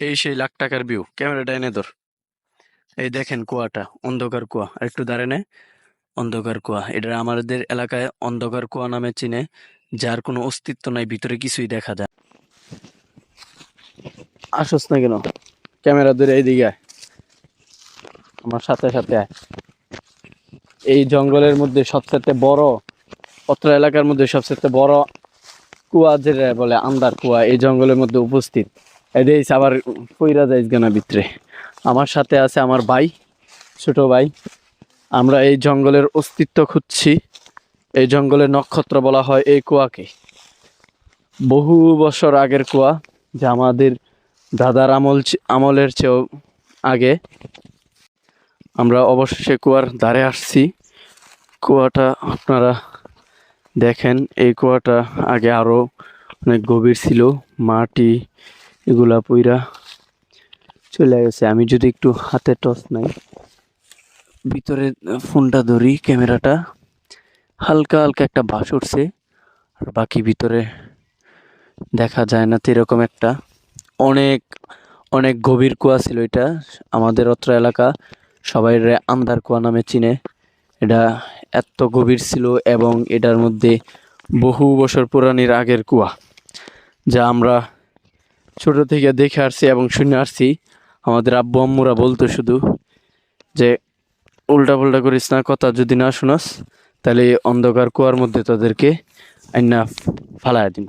এই সেই লাখ টাকার ভিউ ক্যামেরাটা এনে ধর। এই দেখেন কুয়াটা, অন্ধকার কুয়া। আর একটু দাঁড়ানে অন্ধকার কুয়া। এটা আমাদের এলাকায় অন্ধকার কুয়া নামে চিনে, যার কোনো অস্তিত্ব নাই, ভিতরে কিছুই দেখা যায় আসস না কেন? ক্যামেরা ধরে এইদিকে। আমার সাথে সাথে এই জঙ্গলের মধ্যে সবচেয়ে বড়, অত্র এলাকার মধ্যে সবচেয়ে বড় কুয়া যেটা বলে আন্দার কুয়া, এই জঙ্গলের মধ্যে উপস্থিত। এদেশ আবার কইরা যাইস গানা ভিতরে। আমার সাথে আছে আমার ভাই, ছোট ভাই। আমরা এই জঙ্গলের অস্তিত্ব খুঁজছি। এই জঙ্গলের নক্ষত্র বলা হয় এই কুয়াকে। বহু বছর আগের কুয়া যা আমাদের দাদার আমল আমলের চেয়েও আগে। আমরা অবশেষে কুয়ার ধারে আসছি। কুয়াটা আপনারা দেখেন, এই কুয়াটা আগে আরও অনেক গভীর ছিল। মাটি এগুলা পুইরা চলে গেছে। আমি যদি একটু হাতে টস নাই, ভিতরে ফোনটা ধরি, ক্যামেরাটা, হালকা হালকা একটা বাস উঠছে, আর বাকি ভিতরে দেখা যায় না, এরকম একটা। অনেক অনেক গভীর কুয়া ছিল এটা, আমাদের অত্র এলাকা, সবাই আন্দার কুয়া নামে চিনে। এটা এত গভীর ছিল এবং এটার মধ্যে বহু বছর পুরানির আগের কুয়া, যা আমরা ছোট থেকে দেখে আসছি এবং শুনে আসছি। আমাদের আব্বু, আম্মুরা বলতো শুধু যে উল্টা পাল্টা করিস না, কথা যদি না শোনাস, তাহলে অন্ধকার কুয়ার মধ্যে তাদেরকে আইনা ফালায় দিব